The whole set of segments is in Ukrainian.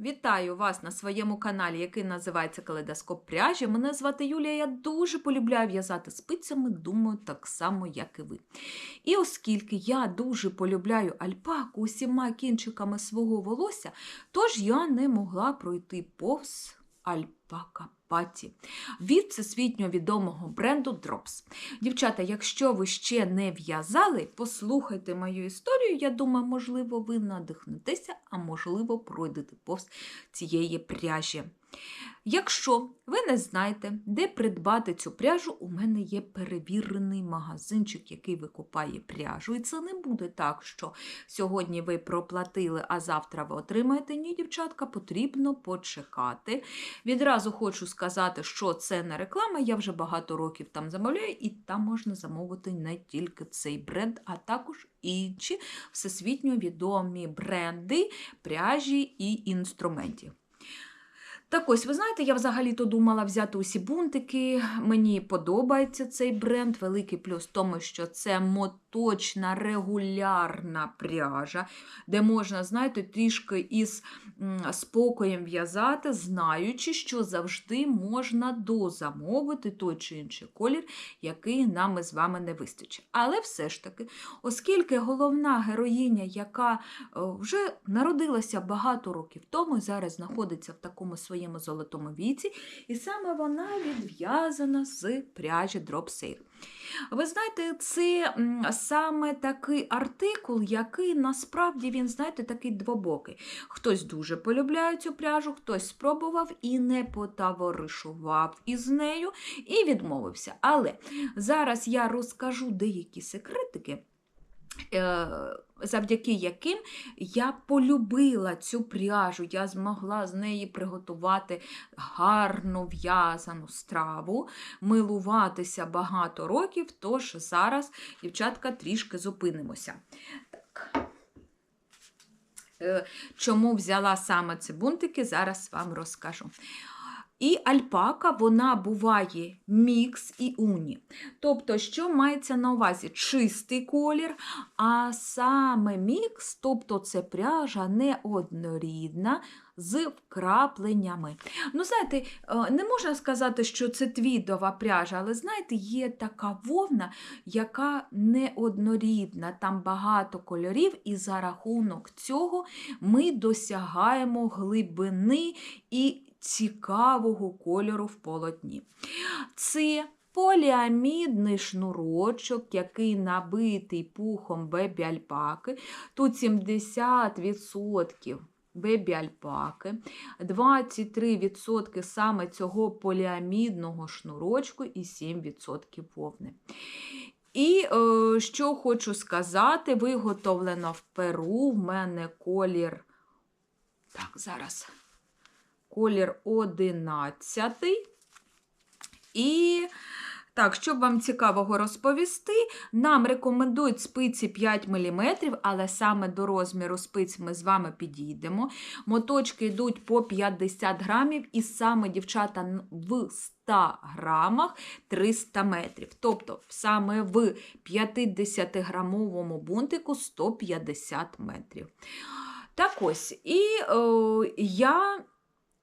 Вітаю вас на своєму каналі, який називається Калейдоскоп пряжі. Мене звати Юлія. Я дуже полюбляю в'язати спицями, думаю, так само, як і ви. І оскільки я дуже полюбляю альпаку усіма кінчиками свого волосся, тож я не могла пройти повз альпака паті від всесвітньо відомого бренду Drops. Дівчата, якщо ви ще не в'язали, послухайте мою історію. Я думаю, можливо, ви надихнетеся, а можливо, пройдете повз цієї пряжі. Якщо ви не знаєте, де придбати цю пряжу, у мене є перевірений магазинчик, який викупає пряжу. І це не буде так, що сьогодні ви проплатили, а завтра ви отримаєте. Ні, дівчатка, потрібно почекати. Відразу хочу сказати, що це не реклама. Я вже багато років там замовляю, і там можна замовити не тільки цей бренд, а також інші всесвітньо відомі бренди пряжі і інструментів. Так ось, ви знаєте, я взагалі-то думала взяти усі бунтики. Мені подобається цей бренд. Великий плюс в тому, що це моточна регулярна пряжа, де можна, знаєте, трішки із спокоєм в'язати, знаючи, що завжди можна дозамовити той чи інший колір, який нам із вами не вистачить. Але все ж таки, оскільки головна героїня, яка е, вже народилася багато років тому, і зараз знаходиться в такому своєму золотому віці, і саме вона відв'язана з пряжі Sale. Ви знаєте, це саме такий артикул, який насправді він, знаєте, такий двобокий. Хтось дуже полюбляє цю пряжу, хтось спробував і не потоваришував із нею, і відмовився. Але зараз я розкажу деякі секретики. Е, Завдяки яким я полюбила цю пряжу, я змогла з неї приготувати гарну в'язану страву, милуватися багато років, тож зараз, дівчатка, трішки зупинимося. Так. Е, Чому взяла саме ці бунтики, зараз вам розкажу. І альпака вона буває мікс і уні. Тобто, що мається на увазі? Чистий колір, а саме мікс, тобто це пряжа неоднорідна з вкрапленнями. Ну, знаєте, е, не можна сказати, що це твідова пряжа, але знаєте, є така вовна, яка неоднорідна, там багато кольорів, і за рахунок цього ми досягаємо глибини і цікавого кольору в полотні. Це поліамідний шнурочок, який набитий пухом бебі-альпаки. Тут 70% бебі-альпаки, 23% саме цього поліамідного шнурочку і 7% вовни. І е, що хочу сказати, виготовлено в Перу. В мене колір. Так, зараз колір 11. І так, щоб вам цікавого розповісти, нам рекомендують спиці 5 мм, але саме до розміру спиць ми з вами підійдемо. Моточки йдуть по 50 грамів, і саме дівчата в 100 грамах 300 метрів. Тобто саме в 50-грамовому бунтику 150 метрів. Так ось, і е, я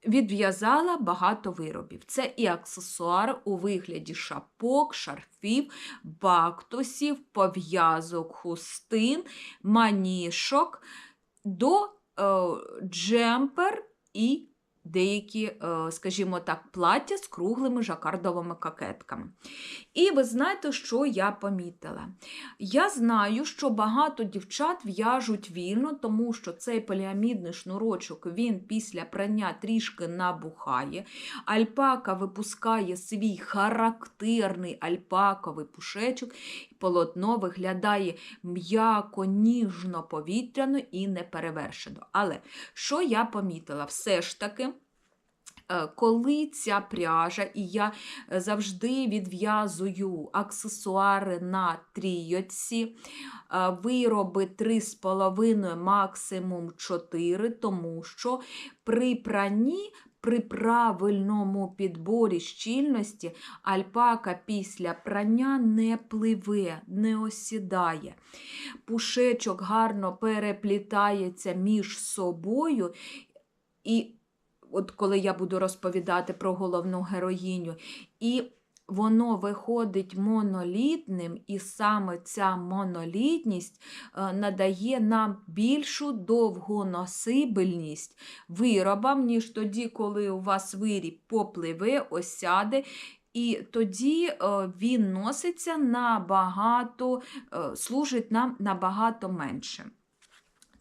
відв'язала багато виробів. Це і аксесуар у вигляді шапок, шарфів, бактусів, пов'язок, хустин, манішок, до е, джемпер і деякі, е, скажімо так, плаття з круглими жакардовими кокетками. І ви знаєте, що я помітила? Я знаю, що багато дівчат в'яжуть вільно, тому що цей поліамідний шнурочок він після прання трішки набухає. Альпака випускає свій характерний альпаковий пушечок, і полотно виглядає м'яко, ніжно, повітряно і неперевершено. Але що я помітила? Все ж таки. Е, коли ця пряжа, і я завжди відв'язую аксесуари на трійоці, е, вироби 3,5, максимум 4, тому що при пранні. При правильному підборі щільності альпака після прання не пливе, не осідає. Пушечок гарно переплітається між собою І от коли я буду розповідати про головну героїню, і воно виходить монолітним, і саме ця монолітність е, надає нам більшу довгоносибельність виробам, ніж тоді, коли у вас виріб попливе, осяде. І тоді е, він носиться набагато, е, служить нам набагато менше.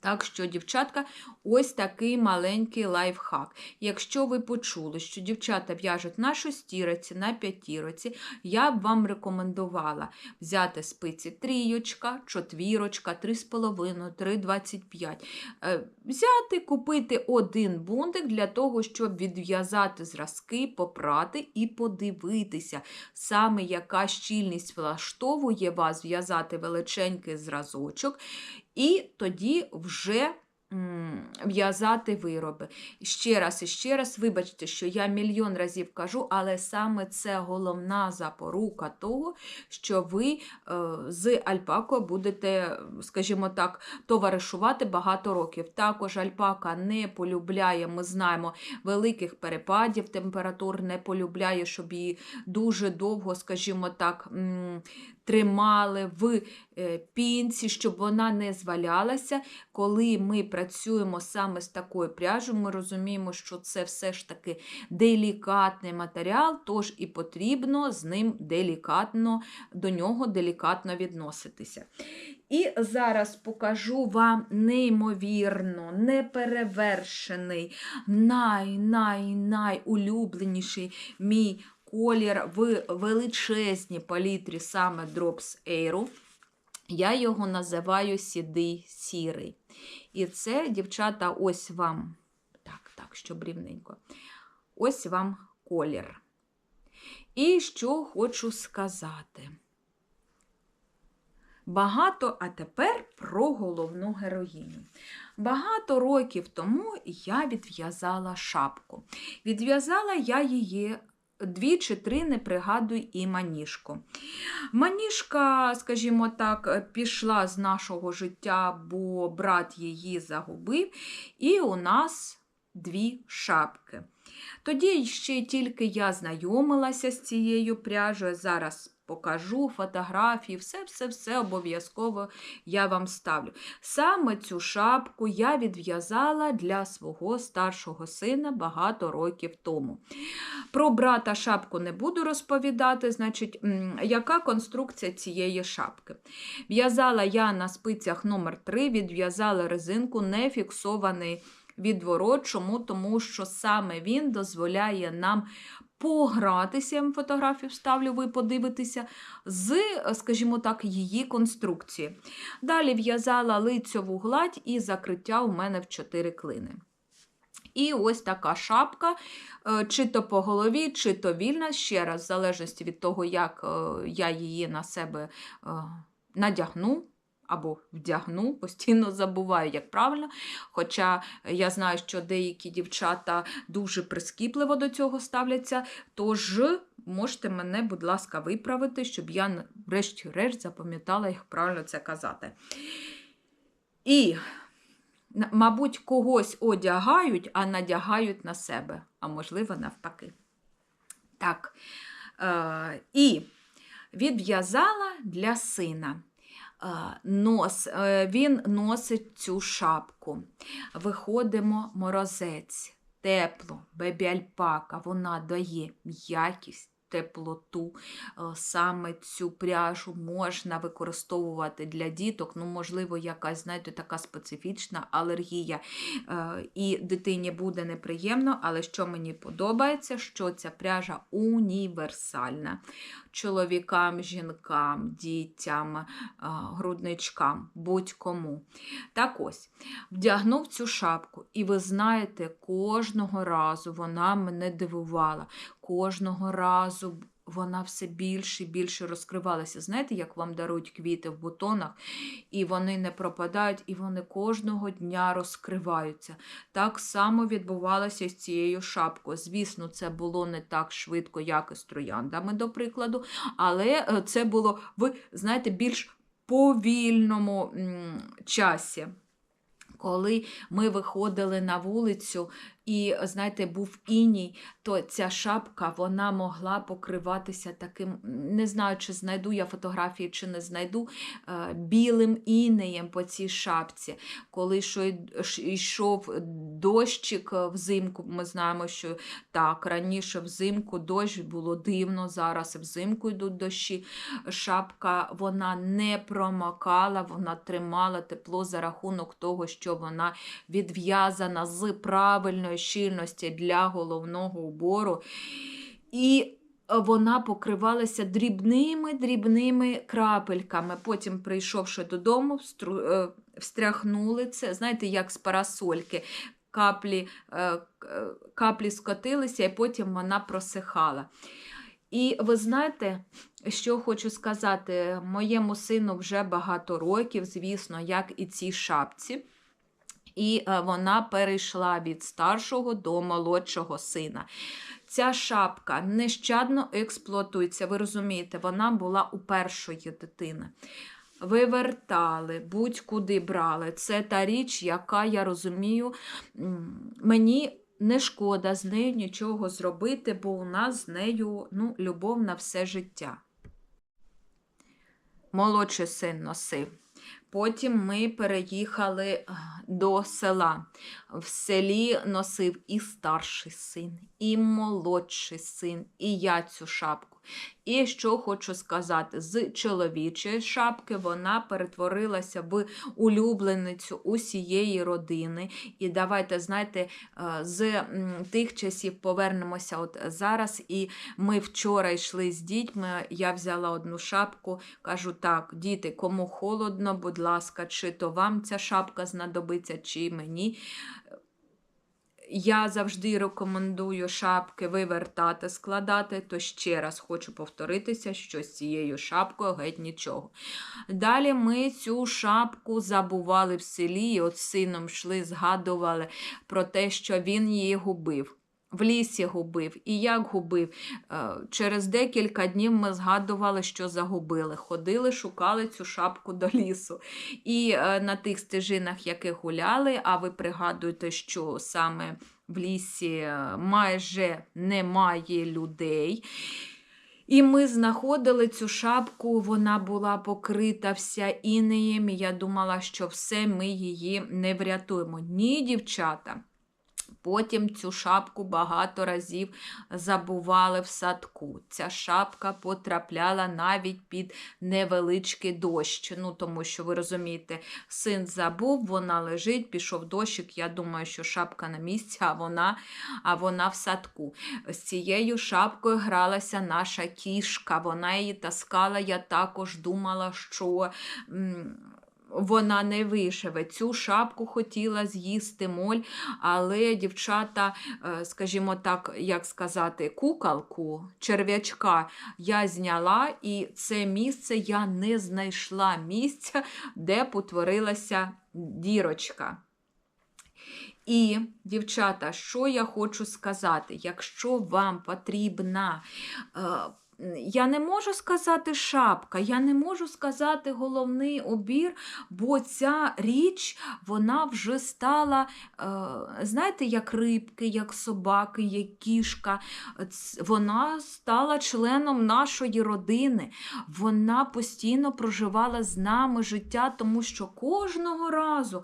Так що, дівчатка, ось такий маленький лайфхак. Якщо ви почули, що дівчата в'яжуть на шостіроці, на п'ятіроці, я б вам рекомендувала взяти спиці трійочка, чотвірочка, 3,5, 3,25. Е, Взяти, купити один бунтик для того, щоб відв'язати зразки, попрати і подивитися, саме яка щільність влаштовує вас в'язати величенький зразочок. І тоді вже в'язати вироби. Ще раз і ще раз, вибачте, що я мільйон разів кажу, але саме це головна запорука того, що ви е, з альпакою будете, скажімо так, товаришувати багато років. Також альпака не полюбляє, ми знаємо, великих перепадів температур, не полюбляє, щоб її дуже довго, скажімо так, тримали в е, пінці, щоб вона не звалялася. Коли ми працюємо саме з такою пряжею, ми розуміємо, що це все ж таки делікатний матеріал, тож і потрібно з ним делікатно, до нього делікатно відноситися. І зараз покажу вам неймовірно, неперевершений, най-най-найулюбленіший мій колір в величезній палітрі саме Drops Air. Я його називаю сідий сірий. І це, дівчата, ось вам, так, так, щоб рівненько, ось вам колір. І що хочу сказати. Багато, а тепер про головну героїню. Багато років тому я відв'язала шапку. Відв'язала я її дві чи три, не пригадуй, і маніжку. Маніжка, скажімо так, пішла з нашого життя, бо брат її загубив, і у нас дві шапки. Тоді ще тільки я знайомилася з цією пряжею. Зараз покажу фотографії, все-все-все обов'язково я вам ставлю. Саме цю шапку я відв'язала для свого старшого сина багато років тому. Про брата шапку не буду розповідати, значить, яка конструкція цієї шапки. В'язала я на спицях номер 3 відв'язала резинку, не фіксований відворот. Чому? Тому що саме він дозволяє нам погратися, я вам фотографію вставлю, ви подивитеся, з, скажімо так, її конструкції. Далі в'язала лицьову гладь і закриття у мене в 4 клини. І ось така шапка, е, чи то по голові, чи то вільна, ще раз, в залежності від того, як е, я її на себе е, надягну або вдягну, постійно забуваю, як правильно. Хоча я знаю, що деякі дівчата дуже прискіпливо до цього ставляться. Тож можете мене, будь ласка, виправити, щоб я, врешті-решт, запам'ятала, як правильно це казати. І, мабуть, когось одягають, а надягають на себе, а можливо, навпаки. Так. Е, І відв'язала для сина нос, е, Він носить цю шапку. Виходимо морозець, тепло, бебі-альпака, вона дає м'якість теплоту. Е, саме цю пряжу можна використовувати для діток. Ну, можливо, якась, знаєте, така специфічна алергія. Е, і дитині буде неприємно, але що мені подобається, що ця пряжа універсальна. Чоловікам, жінкам, дітям, е, грудничкам, будь-кому. Так ось, вдягнув цю шапку, і ви знаєте, кожного разу вона мене дивувала кожного разу вона все більше і більше розкривалася. Знаєте, як вам дарують квіти в бутонах, і вони не пропадають, і вони кожного дня розкриваються. Так само відбувалося з цією шапкою. Звісно, це було не так швидко, як і з трояндами, до прикладу, але е, це було в, знаєте, більш повільному часі. Коли ми виходили на вулицю і, знаєте, був іній, то ця шапка вона могла покриватися таким, не знаю, чи знайду я фотографії, чи не знайду, е, білим інеєм по цій шапці. Коли йшов дощик е, взимку, ми знаємо, що так, раніше взимку дощ було дивно, зараз взимку йдуть дощі. Шапка вона не промокала, вона тримала тепло за рахунок того, що вона відв'язана з правильної щільності для головного убору. І вона покривалася дрібними дрібними крапельками. Потім, прийшовши додому, е, встряхнули це, знаєте, як з парасольки. Каплі, е, е, каплі скотилися, і потім вона просихала. І ви знаєте, що хочу сказати, моєму сину вже багато років, звісно, як і цій шапці. І е, вона перейшла від старшого до молодшого сина. Ця шапка нещадно експлуатується, ви розумієте, вона була у першої дитини. Вивертали, будь-куди брали. Це та річ, яка, я розумію, мені не шкода з нею нічого зробити, бо у нас з нею ну, любов на все життя. Молодший син носив. Потім ми переїхали е, до села. В селі носив і старший син, і молодший син, і я цю шапку. І що хочу сказати, з чоловічої шапки вона перетворилася в улюбленицю усієї родини. І давайте, знаєте, е, з тих часів повернемося от зараз. І ми вчора йшли з дітьми. Я взяла одну шапку, кажу: так, діти, кому холодно, будь ласка, чи то вам ця шапка знадобиться, чи мені. Я завжди рекомендую шапки вивертати, складати, то ще раз хочу повторитися, що з цією шапкою геть нічого. Далі ми цю шапку забували в селі, і от сином йшли, згадували про те, що він її губив. В лісі губив. І як губив? Е, Через декілька днів ми згадували, що загубили. Ходили, шукали цю шапку до лісу. І е, на тих стежинах, яких гуляли, а ви пригадуєте, що саме в лісі е, майже немає людей. І ми знаходили цю шапку, вона була покрита вся інеєм, і я думала, що все, ми її не врятуємо. Ні, дівчата. Потім цю шапку багато разів забували в садку. Ця шапка потрапляла навіть під невеличкий дощ. Ну, тому що, ви розумієте, син забув, вона лежить, пішов дощик. Я думаю, що шапка на місці, а вона, а вона в садку. З цією шапкою гралася наша кішка. Вона її таскала. Я також думала, що. Вона не виживе. Цю шапку хотіла з'їсти моль, але дівчата, е, скажімо так, як сказати, кукалку, черв'ячка я зняла, і це місце я не знайшла місця, де потворилася дірочка. І, дівчата, що я хочу сказати, якщо вам потрібна. Я не можу сказати шапка, я не можу сказати головний обір, бо ця річ вона вже стала, е, знаєте, як рибки, як собаки, як кішка. Вона стала членом нашої родини. Вона постійно проживала з нами життя, тому що кожного разу,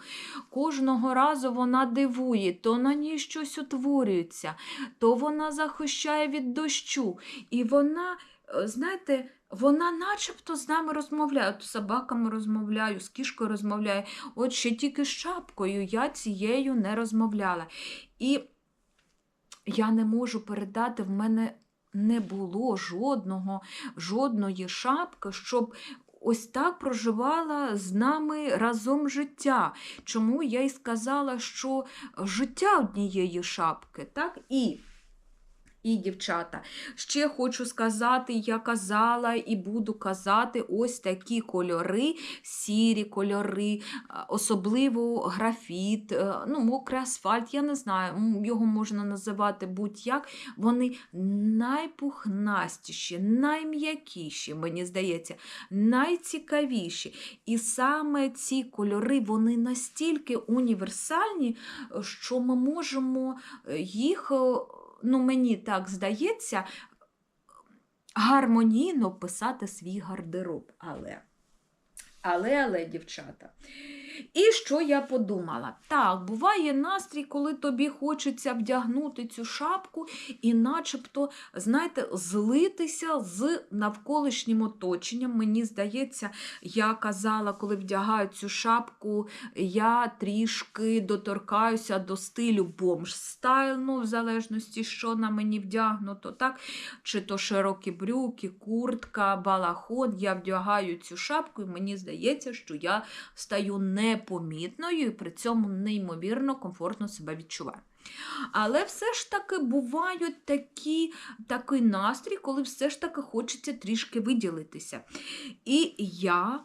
кожного разу вона дивує, то на ній щось утворюється, то вона захищає від дощу. І вона, знаєте, вона начебто з нами розмовляє. От з собаками розмовляю, з кішкою розмовляю. От ще тільки з шапкою я цією не розмовляла. І я не можу передати, в мене не було жодного, жодної шапки, щоб. Ось так проживала з нами разом життя. Чому я й сказала, що життя однієї шапки, так? І І, дівчата, ще хочу сказати, я казала і буду казати ось такі кольори, сірі кольори, особливо графіт, е, ну, мокрий асфальт, я не знаю, його можна називати будь-як. Вони найпухнастіші, найм'якіші, мені здається, найцікавіші. І саме ці кольори вони настільки універсальні, що ми можемо е, їх. Ну, мені так здається, гармонійно писати свій гардероб. Але, але, але, дівчата. І що я подумала? Так, буває настрій, коли тобі хочеться вдягнути цю шапку і начебто, знаєте, злитися з навколишнім оточенням. Мені здається, я казала, коли вдягаю цю шапку, я трішки доторкаюся до стилю бомж стайл, ну, в залежності, що на мені вдягнуто, так? Чи то широкі брюки, куртка, балахон. Я вдягаю цю шапку, і мені здається, що я стаю непомітною і при цьому неймовірно комфортно себе відчуваю. Але все ж таки бувають такі, такий настрій, коли все ж таки хочеться трішки виділитися. І я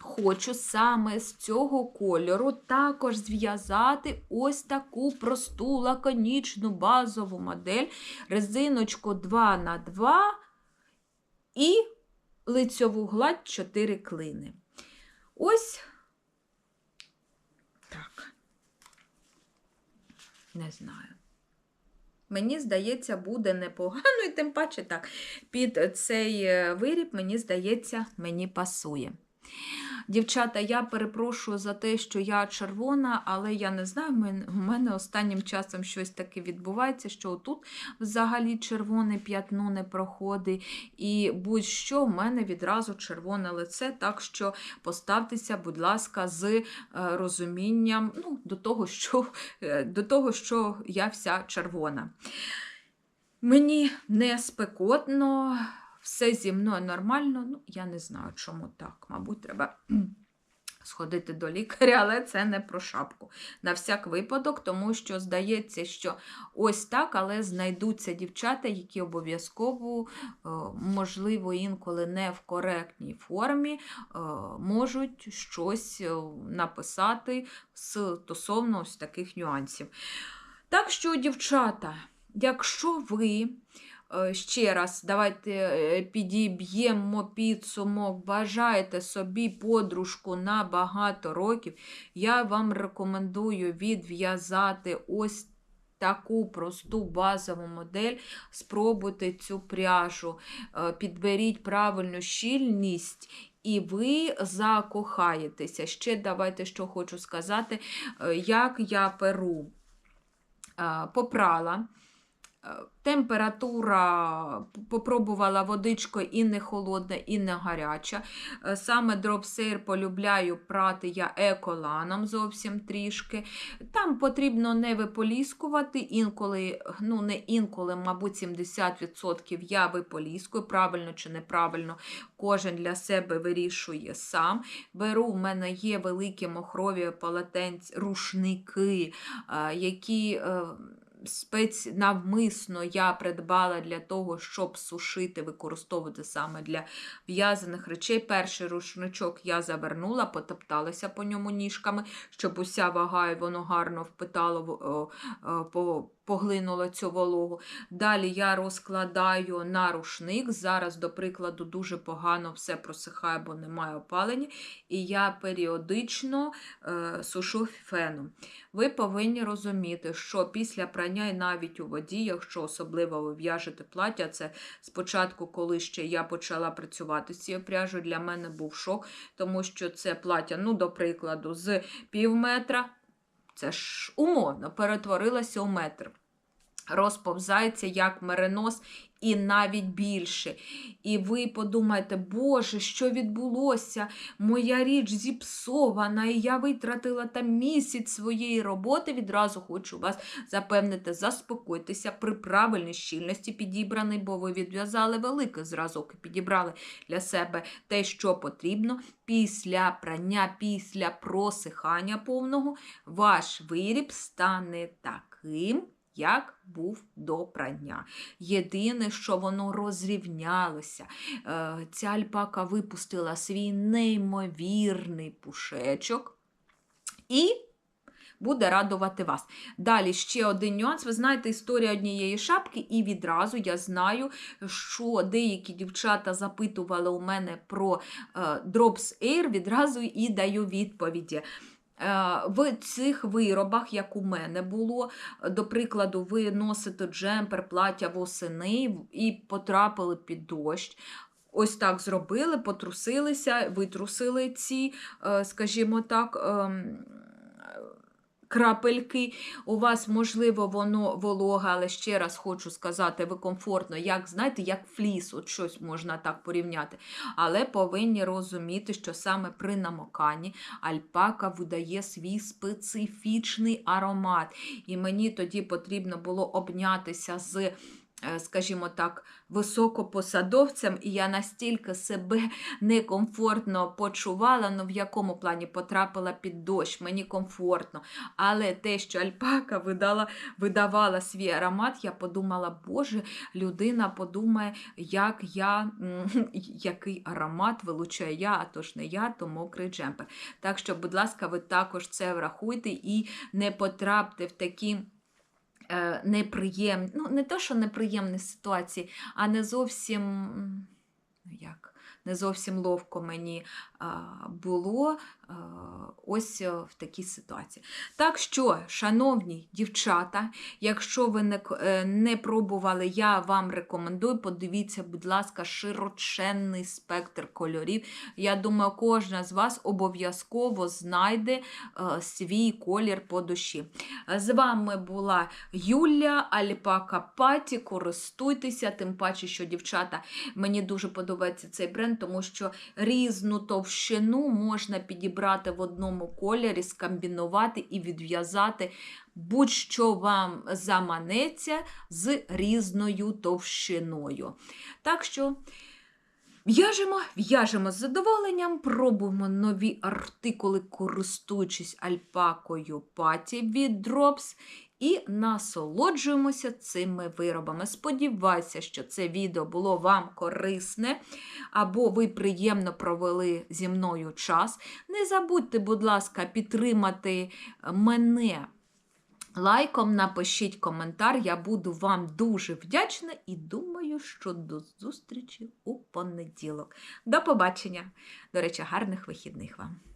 хочу саме з цього кольору також зв'язати ось таку просту лаконічну базову модель, резиночку 2х2 і лицьову гладь 4 клини. Ось так. Не знаю. Мені здається, буде непогано, і тим паче так. Під цей е, виріб, мені здається, мені пасує. Дівчата, я перепрошую за те, що я червона, але я не знаю, в мене- останнім часом щось таке відбувається, що тут взагалі червоне п'ятно не проходить, і будь-що в мене відразу червоне лице, так що поставтеся, будь ласка, з е, розумінням ну, до, того, що, е, до того, що я вся червона. Мені не спекотно, все зі мною нормально. Ну, я не знаю, чому так. Мабуть, треба сходити до лікаря, але це не про шапку. На всяк випадок, тому що здається, що ось так, але знайдуться дівчата, які обов'язково, е, можливо, інколи не в коректній формі, е, можуть щось е, написати стосовно ось таких нюансів. Так що, дівчата, якщо ви ще раз давайте е, підіб'ємо підсумок, бажаєте собі подружку на багато років, я вам рекомендую відв'язати ось таку просту базову модель, спробуйте цю пряжу, е, підберіть правильну щільність. І ви закохаєтеся. Ще давайте, що хочу сказати, як я перу. Попрала. Е, Температура попробувала водичкою і не холодна, і не гаряча. Е, Саме дропсейр полюбляю прати я еколаном зовсім трішки. Там потрібно не виполіскувати, інколи, ну не інколи, мабуть, 70% я виполіскую, правильно чи неправильно, кожен для себе вирішує сам. Беру, в мене є великі мохрові полотенці, рушники, е, які. Е, спец навмисно я придбала для того, щоб сушити, використовувати саме для в'язаних речей. Перший рушничок я завернула, потопталася по ньому ніжками, щоб уся вага і воно гарно впитало, по- поглинуло цю вологу. Далі я розкладаю на рушник. Зараз, до прикладу, дуже погано все просихає, бо немає опалення. І я періодично е, сушу феном. Ви повинні розуміти, що після прання і навіть у воді, якщо особливо ви в'яжете плаття, це спочатку, коли ще я почала працювати з цією пряжею, для мене був шок, тому що це плаття, ну, до прикладу, з пів метра, це ж умовно, перетворилася у метр. Розповзається як меринос і навіть більше. І ви подумаєте, Боже, що відбулося? Моя річ зіпсована, і я витратила там місяць своєї роботи. Відразу хочу вас запевнити, заспокойтеся при правильній щільності підібраний, бо ви відв'язали великий зразок і підібрали для себе те, що потрібно. Після прання, після просихання повного, ваш виріб стане таким як був до прання. Єдине, що воно розрівнялося. Е, Ця альпака випустила свій неймовірний пушечок і буде радувати вас. Далі ще один нюанс. Ви знаєте, історія однієї шапки, і відразу я знаю, що деякі дівчата запитували у мене про е, Drops Air, відразу і даю відповіді. Е, В цих виробах, як у мене було, до прикладу, ви носите джемпер, плаття восени і потрапили під дощ. Ось так зробили, потрусилися, витрусили ці, е, скажімо так, ем, крапельки. У вас, можливо, воно волога, але ще раз хочу сказати, ви комфортно, як знаєте, як фліс, от щось можна так порівняти. Але повинні розуміти, що саме при намоканні альпака видає свій специфічний аромат. І мені тоді потрібно було обнятися з. Е, Скажімо так, високопосадовцем, і я настільки себе некомфортно почувала, ну в якому плані потрапила під дощ, мені комфортно. Але те, що альпака видала, видавала свій аромат, я подумала, Боже, людина подумає, як я, який аромат вилучаю я, а то ж не я, то мокрий джемпер. Так що, будь ласка, ви також це врахуйте і не потрапте в такі. Е, Неприємні, ну не то, що неприємні ситуації, а не зовсім ну, як, не зовсім ловко мені було ось е, в такій ситуації. Так що, шановні дівчата, якщо ви не, е, не пробували, я вам рекомендую, подивіться, будь ласка, широченний спектр кольорів. Я думаю, кожна з вас обов'язково знайде е, свій колір по душі. З вами була Юля Альпака Паті. Користуйтеся, тим паче, що дівчата, мені дуже подобається цей бренд, тому що різну товщину можна підібрати в одному кольорі, скомбінувати і відв'язати будь-що вам заманеться з різною товщиною. Так що. В'яжемо, в'яжемо з задоволенням, пробуємо нові артикули, користуючись альпакою паті від Drops, і насолоджуємося цими виробами. Сподіваюся, що це відео було вам корисне, або ви приємно провели зі мною час. Не забудьте, будь ласка, підтримати мене. Лайком напишіть коментар, я буду вам дуже вдячна і думаю, що до зустрічі у понеділок. До побачення! До речі, гарних вихідних вам!